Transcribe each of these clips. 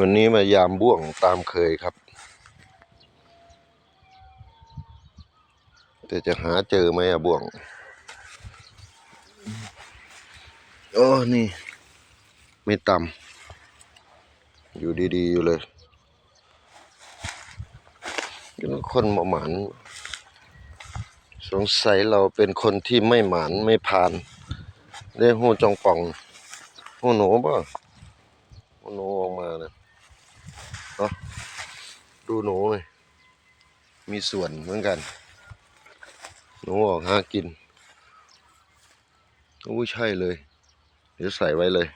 วันนี้มายามบ่วงตามเคยครับ แต่จะหาเจอไหมอะบ่วงโอ้นี่ ไม่ต่ำอยู่ดี ๆ อยู่เลยคนหมาน สงสัยเราเป็นคนที่ไม่หมานไม่พาน ได้หูจองป่องหูหนูป่ะหูหนูออกมาเนี่ย ดูหนูเลยมีส่วนเหมือนกัน หนูออกหากินโอ้ใช่เลย เดี๋ยวใส่ไว้เลย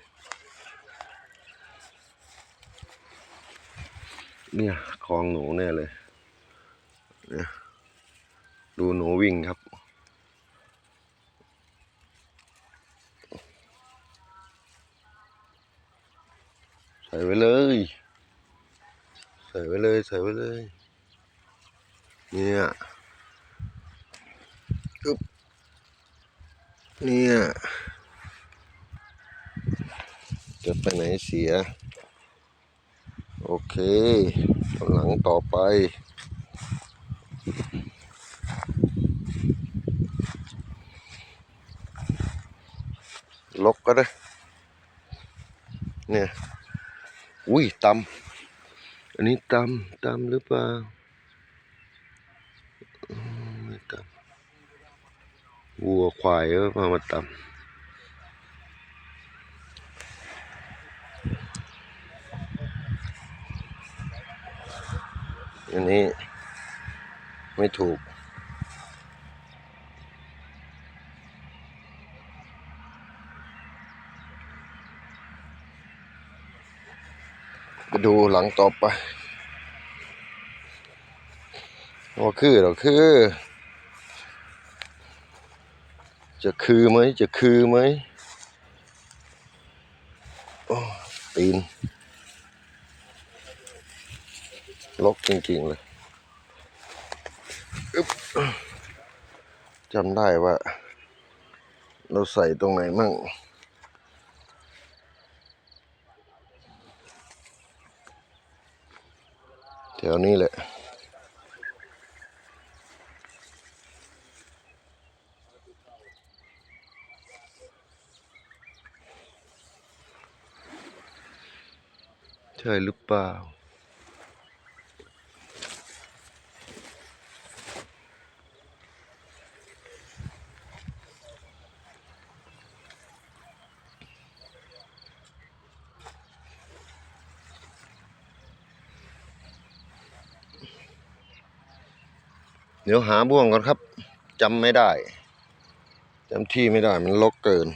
เนี่ยคลองหนูแน่เลยเนี่ยดูหนูวิ่งครับ ใส่ไว้เลย ส่ไว้เลยใส่ไว้เลย เนี่ยอึ๊บเนี่ยจะไปไหนเสีย โอเคหลังต่อไปลกก็ได้เนี่ย อุ้ยตำ อันนี้ตำตำหรือเปล่าไม่ตำวัวควายก็มามาตำอันนี้ไม่ถูก ไปดูหลังต่อไปว่าคือหรอคือ จะคือไหมจะคือไหมโอ้ตีนลกจริง ๆ เลยจำได้ว่า เราใส่ตรงไหนมั่ง แถวนี้แหละใช่หรือเปล่า เดี๋ยวหาบ่วงก่อนครับจำไม่ได้จำที่ไม่ได้มันลกเกิน